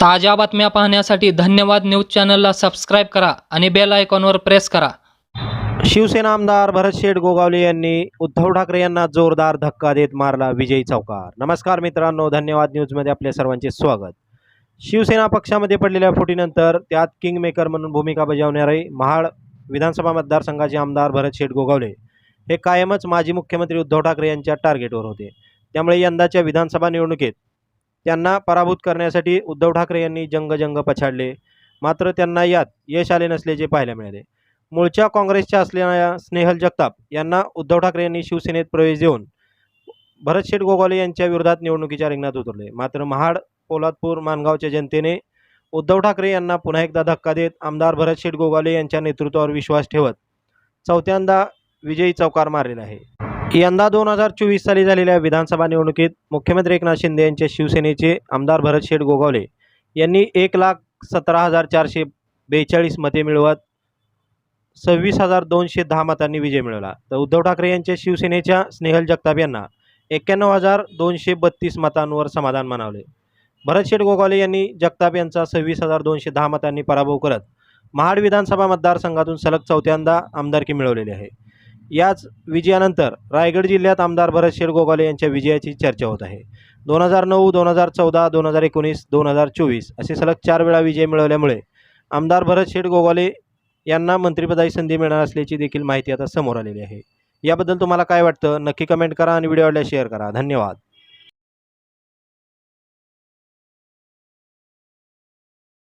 ताज्या बातम्या पाहण्यासाठी धन्यवाद न्यूज चॅनलला सबस्क्राईब करा आणि बेल आयकॉनवर प्रेस करा. शिवसेना आमदार भरत शेठ गोगावले यांनी उद्धव ठाकरे यांना जोरदार धक्का देत मारला विजयी चौकार. नमस्कार मित्रांनो धन्यवाद न्यूजमध्ये आपल्या सर्वांचे स्वागत. शिवसेना पक्षामध्ये पडलेल्या फुटीनंतर त्यात किंगमेकर म्हणून भूमिका बजावणारे महाड विधानसभा मतदारसंघाचे आमदार भरत शेठ गोगावले हे कायमच माजी मुख्यमंत्री उद्धव ठाकरे यांच्या टार्गेटवर होते. त्यामुळे यंदाच्या विधानसभा निवडणुकीत त्यांना पराभूत करण्यासाठी उद्धव ठाकरे यांनी जंगजंग पछाडले. मात्र त्यांना यात यश आले नसल्याचे पाहायला मिळाले. मूळच्या काँग्रेसच्या असलेल्या स्नेहल जगताप यांना उद्धव ठाकरे यांनी शिवसेनेत प्रवेश देऊन भरत शेठ गोगावले यांच्या विरोधात निवडणुकीच्या रिंगणात उतरले. मात्र महाड पोलादपूर मानगावच्या जनतेने उद्धव ठाकरे यांना पुन्हा एकदा धक्का देत आमदार भरत शेठ गोगावले यांच्या नेतृत्वावर विश्वास ठेवत चौथ्यांदा विजयी चौकार मारलेला आहे. यंदा दोन हजार चोवीस साली झालेल्या विधानसभा निवडणुकीत मुख्यमंत्री एकनाथ शिंदे यांचे शिवसेनेचे आमदार भरत शेठ गोगावले यांनी एक लाख सतरा हजार चारशे बेचाळीस मते मिळवत सव्वीस हजार दोनशे दहा मतांनी विजय मिळवला. तर उद्धव ठाकरे यांच्या शिवसेनेच्या स्नेहल जगताप यांना एक्क्याण्णव हजार दोनशे बत्तीस मतांवर समाधान मानवले. भरत शेठ गोगावले यांनी जगताप यांचा सव्वीस हजार दोनशे दहा मतांनी पराभव करत महाड विधानसभा मतदारसंघातून सलग चौथ्यांदा आमदारकी मिळवलेली आहे. याच विजयानंतर रायगड जिल्ह्यात आमदार भरत शेठ गोगाले यांच्या विजयाची चर्चा होत आहे. दोन हजार नऊ दोन हजार चौदा दोन हजार एकोणीस दोन हजार चोवीस असे सलग चार वेळा विजय मिळवल्यामुळे आमदार भरत शेठ गोगावले यांना मंत्रिपदाची संधी मिळणार असल्याची देखील माहिती आता समोर आलेली आहे. याबद्दल तुम्हाला काय वाटतं? नक्की कमेंट करा आणि व्हिडिओ आवडल्या शेअर करा. धन्यवाद.